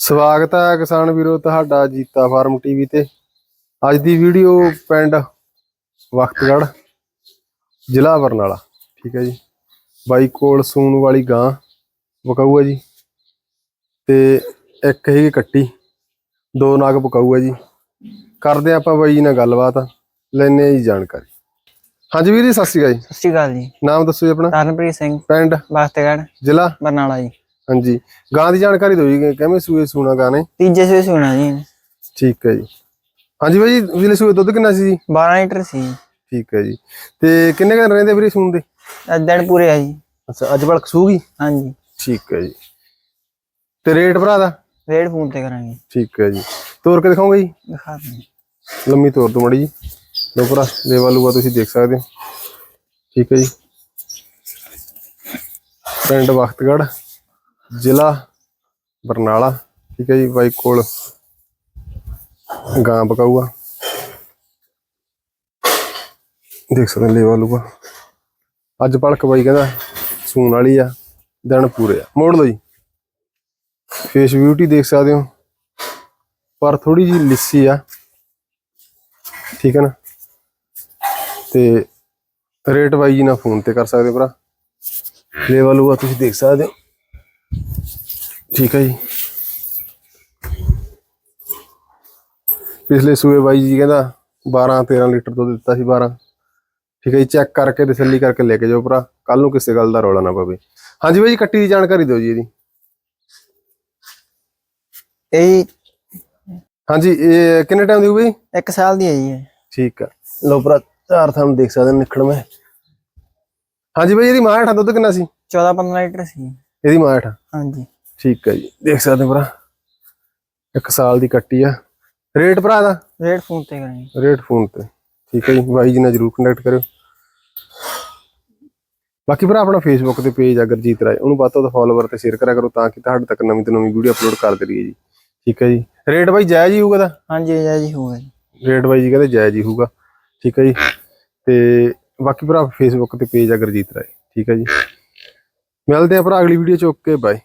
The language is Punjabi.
ਸਵਾਗਤ ਹੈ ਕਿਸਾਨ ਵੀਰੋ ਤੁਹਾਡਾ ਜੀਤਾ ਫਾਰਮ ਟੀਵੀ ਤੇ। ਅੱਜ ਦੀ ਵੀਡੀਓ ਪਿੰਡ ਵਖਤਗੜ ਜ਼ਿਲ੍ਹਾ ਬਰਨਾਲਾ। ਠੀਕ ਹੈ ਜੀ। ਬਾਈ ਕੋਲ ਸੂਣ ਵਾਲੀ ਗਾਂ ਬਕਾਊ ਹੈ ਜੀ। ਤੇ ਇੱਕ ਹੈਗੀ ਕੱਟੀ ਦੋ ਨਾਗ ਬਕਾਊ ਹੈ ਜੀ। ਕਰਦੇ ਆਪਾਂ ਬਾਈ ਜੀ ਨਾਲ ਗੱਲਬਾਤ ਆ ਜੀ ਜਾਣਕਾਰੀ। ਹਾਂਜੀ ਵੀਰ ਜੀ ਸਤਿ ਸ਼੍ਰੀ ਅਕਾਲ ਜੀ। ਸਤਿ ਸ਼੍ਰੀ ਅਕਾਲ ਜੀ। ਨਾਮ ਦੱਸੋ ਜੀ ਆਪਣਾ। ਤਰਨਪ੍ਰੀਤ ਸਿੰਘ। ਪਿੰਡ ਬਾਸਤਗੜ ਜ਼ਿਲ੍ਹਾ ਬਰਨਾਲਾ ਜੀ। ਹਾਂਜੀ। ਗਾਂ ਦੀ ਜਾਣਕਾਰੀ ਦਿਓ ਜੀ ਕਿਵੇਂ ਸੂਏ ਸੂਣਾ ਗਾਂ ਨੇ? ਤੀਜੇ ਸਵੇ ਸੁਣਾ ਜੀ। ਠੀਕ ਹੈ ਜੀ। ਹਾਂਜੀ ਬਾਈ ਜੀ ਵਿਲੇ ਸੂਏ ਦੁੱਧ ਕਿੰਨਾ ਸੀ ਜੀ? 12 ਲੀਟਰ ਸੀ। ਠੀਕ ਹੈ ਜੀ। ਤੇ ਕਿੰਨੇ ਦਿਨ ਰਹਿੰਦੇ ਵੀਰੇ ਸੂਣ ਦੇ? ਅੱਜ ਦਿਨ ਪੂਰੇ ਆ ਜੀ। ਅੱਛਾ ਅੱਜ ਬਲਕ ਸੂਗੀ? ਹਾਂਜੀ। ਠੀਕ ਹੈ ਜੀ। ਤੇ ਰੇਟ ਭਰਾ ਦਾ? ਰੇਡ ਫੋਨ ਤੇ ਕਰਾਂਗੇ। ਠੀਕ ਹੈ ਜੀ। ਤੋਰ ਕੇ ਦਿਖਾਉਂਗਾ ਜੀ? ਦਿਖਾ ਦਿੰਦੇ ਲੰਮੀ ਤੋਰ ਦੋ ਮੜੀ ਜੀ। ਲੋ ਭਰਾ ਦੇਵਾ ਲੂਗਾ ਤੁਸੀਂ ਦੇਖ ਸਕਦੇ ਹੋ। ਠੀਕ ਹੈ ਜੀ। ਪਿੰਡ ਵਖਤਗੜ ਜ਼ਿਲ੍ਹਾ ਬਰਨਾਲਾ, ਠੀਕ ਹੈ ਜੀ, ਬਾਈ ਕੋਲ ਗਾਂ ਪਕਾਊਗਾ। ਦੇਖ ਸਕਦੇ ਹੋ, ਲੇਵਾ ਲੂਗਾ। ਅੱਜ ਪਲਕ ਬਾਈ ਕਹਿੰਦਾ ਸੂਣ ਵਾਲੀ ਆ, ਦਿਨ ਪੂਰੇ ਆ। ਮੋੜ ਲਓ ਜੀ। ਫੇਸ ਬਿਊਟੀ ਦੇਖ ਸਕਦੇ ਹੋ। ਪਰ ਥੋੜੀ ਜੀ ਲਿੱਸੀ ਆ। ਠੀਕ ਹੈ ਨਾ? ਤੇ ਰੇਟ ਬਾਈ ਜੀ ਨਾਲ ਫੋਨ ਤੇ ਕਰ ਸਕਦੇ ਹੋ ਭਰਾ। ਲੇਵਾ ਉਹ ਤੁਸੀਂ ਦੇਖ ਸਕਦੇ ਹੋ। ਠੀਕ ਹੈ ਜੀ। ਪਿਛਲੇ ਸੂਏ ਬਾਈ ਜੀ ਕਹਿੰਦਾ 12 13 ਲੀਟਰ ਦੁੱਧ ਦਿੱਤਾ ਸੀ 12 ਠੀਕ ਹੈ ਜੀ ਚੈੱਕ ਕਰਕੇ ਤਸੱਲੀ ਕਰਕੇ ਲੈ ਕੇ ਜਾਓ ਭਰਾ। ਕੱਲ ਨੂੰ ਕਿਸੇ ਗੱਲ ਦਾ ਰੌਲਾ ਨਾ ਪਵੇ। ਹਾਂਜੀ ਬਾਈ ਜੀ ਕੱਟੀ ਦੀ ਜਾਣਕਾਰੀ ਦਿਓ ਜੀ ਇਹਦੀ। ਇਹ ਹਾਂਜੀ ਇਹ ਕਿੰਨੇ ਟਾਈਮ ਦੀ ਹੋਊ ਬਈ? 1 ਸਾਲ ਦੀ ਹੈ ਜੀ। ਠੀਕ ਆ। ਲਓ ਭਰਾ ਚਾਰ ਥਾਂ ਦੇਖ ਸਕਦੇ ਹੋ ਨਿਕੜ ਮੈਂ ਹਾਂਜੀ ਬਾਈ ਇਹਦੀ ਮਾਂ ਹੇਠਾਂ ਦੁੱਧ ਕਿੰਨਾ ਸੀ? 14 15 ਲੀਟਰ ਸੀ। ਇਹਦੀ ਮਾਂ ਹੇਠਾਂ? ਹਾਂਜੀ। ਠੀਕ ਹੈ ਜੀ ਦੇਖ ਸਕਦੇ ਹੋ ਭਰਾ। ਇੱਕ ਸਾਲ ਦੀ ਕੱਟੀ ਆ। ਰੇਟ ਭਰਾ ਦਾ ਰੇਡ ਫੋਨ ਤੇ ਕਰਾਂਗੇ। ਰੇਟ ਫੋਨ ਤੇ। ਠੀਕ ਹੈ ਜੀ ਬਾਈ ਜੀ ਨਾਲ ਜਰੂਰ ਕੰਟੈਕਟ ਕਰਿਓ। ਬਾਕੀ ਭਰਾ ਆਪਣਾ ਫੇਸਬੁੱਕ ਤੇ ਪੇਜ ਆ ਗੁਰਜੀਤ ਰਾਏ। ਉਹਨੂੰ ਵੱਧ ਤੋਂ ਵੱਧ ਫੋਲੋਵਰ ਤੇ ਸ਼ੇਅਰ ਕਰਿਆ ਕਰੋ ਤਾਂ ਕਿ ਤੁਹਾਡੇ ਤੱਕ ਨਵੀਂ ਤੋਂ ਨਵੀਂ ਵੀਡੀਓ ਅਪਲੋਡ ਕਰਦੇ ਰਹੀਏ ਜੀ। ਠੀਕ ਹੈ ਜੀ। ਰੇਟ ਬਾਈ ਜਾਇਜ਼ ਹੀ ਹੋਊਗਾ ਦਾ ਹਾਂਜੀ ਇਹ ਜੀ ਹੋਊਗਾ ਜੀ। ਰੇਟ ਬਾਈ ਜੀ ਕਹਿੰਦੇ ਜਾਇਜ਼ ਹੀ ਹੋਊਗਾ। ਠੀਕ ਹੈ ਜੀ। ਤੇ ਬਾਕੀ ਭਰਾ ਫੇਸਬੁੱਕ ਤੇ ਪੇਜ ਆ ਗੁਰਜੀਤ ਰਾਏ। ਠੀਕ ਹੈ ਜੀ। ਮਿਲਦੇ ਆ ਭਰਾ ਅਗਲੀ ਵੀਡੀਓ ਚ ਓਕੇ ਬਾਏ